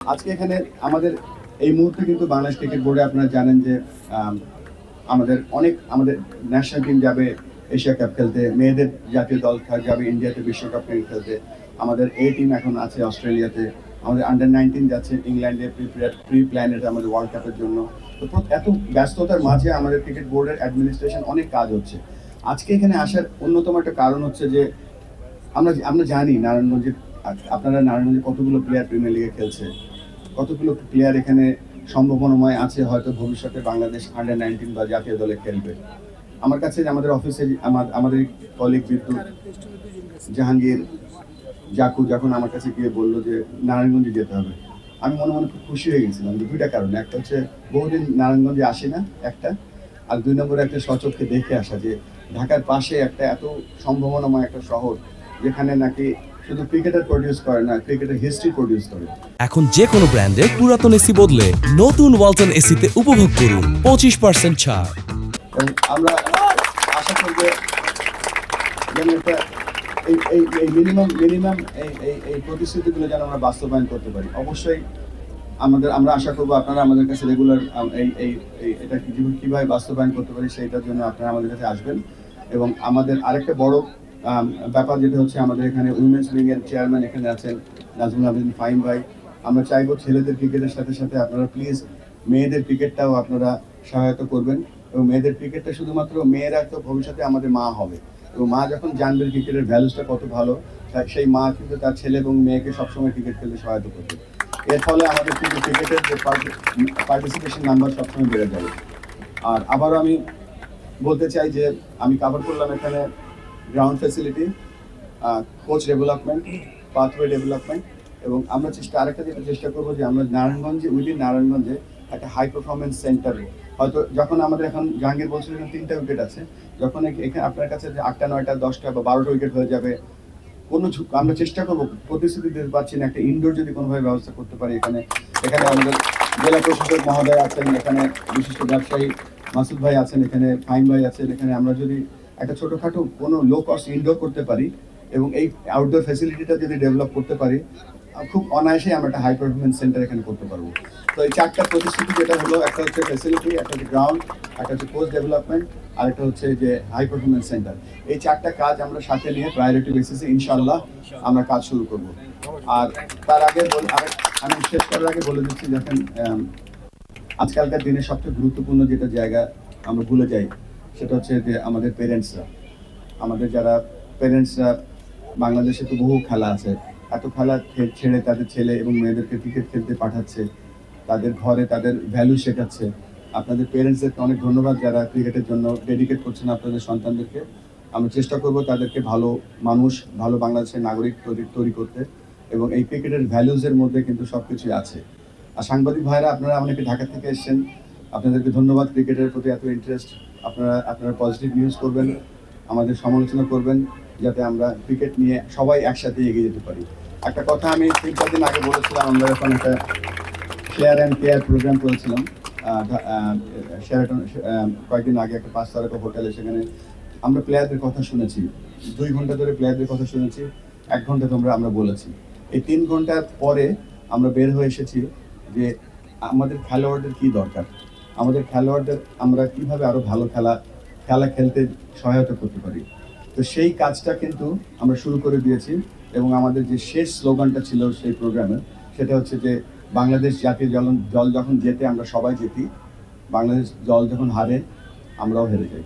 আজকে এখানে আমাদের এই মুহূর্তে কিন্তু বাংলাদেশ ক্রিকেট বোর্ডে আপনারা জানেন যে আম, আমাদের অনেক আমাদের ন্যাশনাল টিম যাবে এশিয়া কাপ খেলতে মেয়েদের জাতীয় দল যাবে ইন্ডিয়াতে বিশ্বকাপ খেলতে। আমাদের এ টিম এখন আছে অস্ট্রেলিয়াতে আমাদের আন্ডার নাইনটিন যাচ্ছে ইংল্যান্ডে প্রি প্ল্যানেট আমাদের ওয়ার্ল্ড কাপের জন্য। তো এত ব্যস্ততার মাঝে আমাদের ক্রিকেট বোর্ডের অ্যাডমিনিস্ট্রেশন অনেক কাজ হচ্ছে। আজকে এখানে আসার অন্যতম একটা কারণ হচ্ছে যে আমরা আমরা জানি নারায়ণগঞ্জে আপনারা নারায়ণগঞ্জে কতগুলো প্লেয়ার প্রিমিয়ার লিগে খেলছে। কতগুলো প্লেয়ার এখানে সম্ভাবনাময় আছে হয়তো ভবিষ্যতে বাংলাদেশ আন্ডার নাইনটিন বা জাতীয় দলে খেলবে? আমার কাছে আমাদের অফিসে আমাদের কলিগ বিদ্যুৎ জাহাঙ্গীর জাকু যখন আমার কাছে গিয়ে বলল যে নারায়ণগঞ্জে যেতে হবে, আমি মনে মনে খুব খুশি হয়ে গেছিলাম। দুইটা কারণে, একটা হচ্ছে বহুদিন নারায়ণগঞ্জে আসি না একটা, আর দুই নম্বরে একটা সচক্ষে দেখে আসা যে ঢাকার পাশে একটা এত সম্ভাবনাময় একটা শহর যেখানে নাকি শুধু ক্রিকেটার প্রডিউস করে না ক্রিকেটের হিস্ট্রি প্রডিউস করে। এখন যে কোনো ব্র্যান্ডের পুরাতন এসি বদলে নতুন ওয়ালটন এসিতে উপভোগ করুন পঁচিশ পার্সেন্ট ছাড়। আমরা আশা করব যেন এটা এই এই এই মিনিমাম মিনিমাম এই এই এই প্রতিশ্রুতিগুলো যেন আমরা বাস্তবায়ন করতে পারি। অবশ্যই আমাদের আমরা আশা করব আপনারা আমাদের কাছে রেগুলার এই এই এটা কীভাবে বাস্তবায়ন করতে পারি সেইটার জন্য আপনারা আমাদের কাছে আসবেন। এবং আমাদের আরেকটা বড় ব্যাপার যেটা হচ্ছে আমাদের এখানে উইমেন্স উইং এর চেয়ারম্যান এখানে আছেন নাজমুল আবেদিন ফাইম ভাই। আমরা চাইব ছেলেদের ক্রিকেটের সাথে সাথে আপনারা প্লিজ মেয়েদের ক্রিকেটটাও আপনারা সহায়তা করবেন এবং মেয়েদের ক্রিকেটটা শুধুমাত্র মেয়েরা তো ভবিষ্যতে আমাদের মা হবে। এবং মা যখন জানবে ক্রিকেটের ভ্যালুসটা কত ভালো সেই মা কিন্তু তার ছেলে এবং মেয়েকে সবসময় ক্রিকেট খেলতে সহায়তা করবে। এর ফলে আমাদের কিন্তু ক্রিকেটের যে পার্টিসিপেশন নাম্বার সবসময় বেড়ে যাবে। আর আবারও আমি বলতে চাই যে, আমি কভার করলাম এখানে ground facility coach development pathway development এবং আমরা চেষ্টা, আরেকটা যেটা চেষ্টা করব যে আমরা নারায়ণগঞ্জে উইদিন নারায়ণগঞ্জে একটা হাই পারফরমেন্স সেন্টার হয়তো যখন আমাদের এখন জাহাঙ্গীর বলছিল এখানে তিনটা উইকেট আছে, যখন এখ- এখানে আপনার কাছে যে আটটা, নয়টা, দশটা বা বারোটা উইকেট হয়ে যাবে, কোনো আমরা চেষ্টা করব, প্রতিশ্রুতি দিতে পারছি না, একটা ইনডোর যদি কোনোভাবে ব্যবস্থা করতে পারি এখানে। এখানে আমাদের জেলা প্রশাসক মহোদয় আছেন, এখানে বিশিষ্ট ব্যবসায়ী মাসুদ ভাই আছেন, এখানে ফাইম ভাই আছেন, এখানে আমরা যদি একটা ছোটোখাটো কোনো লো কস্ট ইনডোর করতে পারি এবং এই আউটডোর ফ্যাসিলিটিটা যদি ডেভেলপ করতে পারি খুব অনায়াসেই আমরা একটা হাই পারফরমেন্স সেন্টার এখানে করতে পারব। তো এই চারটা প্রতিশ্রুতি যেটা হলো একটা হচ্ছে ফ্যাসিলিটি একটা হচ্ছে গ্রাউন্ড একটা হচ্ছে কোচ ডেভেলপমেন্ট আর একটা হচ্ছে যে হাই পারফরমেন্স সেন্টার এই চারটা কাজ আমরা সাথে নিয়ে প্রায়োরিটি বেসিসে ইনশাল্লাহ আমরা কাজ শুরু করব। আর তার আগে আমি শেষ করার আগে বলে দিচ্ছি আম, আজকালকার দিনে সবচেয়ে গুরুত্বপূর্ণ যেটা জায়গা আমরা ভুলে যাই সেটা হচ্ছে যে আমাদের পেরেন্টসরা আমাদের যারা পেরেন্টসরা বাংলাদেশে তো বহু খেলা আছে। এত খেলা ছেড়ে তাদের ছেলে এবং মেয়েদেরকে ক্রিকেট খেলতে পাঠাচ্ছে। তাদের ঘরে তাদের ভ্যালু শেখাচ্ছে। আপনাদের পেরেন্টসদেরকে অনেক ধন্যবাদ যারা ক্রিকেটের জন্য ডেডিকেট করছেন আপনাদের সন্তানদেরকে। আমরা চেষ্টা করব তাদেরকে ভালো মানুষ, ভালো বাংলাদেশের নাগরিক তৈরি তৈরি করতে এবং এই ক্রিকেটের ভ্যালুজের মধ্যে কিন্তু সব কিছুই আছে। আর সাংবাদিক ভাইরা, আপনারা অনেকে ঢাকা থেকে এসেছেন। আপনাদেরকে ধন্যবাদ। ক্রিকেটের প্রতি এত ইন্টারেস্ট আপনারা আপনারা পজিটিভ নিউজ করবেন, আমাদের সমালোচনা করবেন, যাতে আমরা ক্রিকেট নিয়ে সবাই একসাথে এগিয়ে যেতে পারি। একটা কথা আমি তিন চার দিন আগে বলেছিলাম, আমরা এখন একটা শেয়ার অ্যান্ড কেয়ার প্রোগ্রাম করেছিলাম শেয়ারটন কয়েকদিন আগে একটা পাঁচ তারকা হোটেলে সেখানে আমরা প্লেয়ারদের কথা শুনেছি, দুই ঘণ্টা ধরে প্লেয়ারদের কথা শুনেছি, এক ঘণ্টা তোমরা আমরা বলেছি। এই তিন ঘণ্টার পরে আমরা বের হয়ে এসেছি যে আমাদের খেলোয়াড়দের কি দরকার? আমাদের খেলোয়াড়দের আমরা কীভাবে আরও ভালো খেলা খেলা খেলতে সহায়তা করতে পারি। তো সেই কাজটা কিন্তু আমরা শুরু করে দিয়েছি এবং আমাদের যে শেষ স্লোগানটা ছিল সেই প্রোগ্রামে, সেটা হচ্ছে যে বাংলাদেশ জাতীয় জল জল যখন যেতে আমরা সবাই যেতি বাংলাদেশ জল যখন হারে আমরাও হেরে যাই।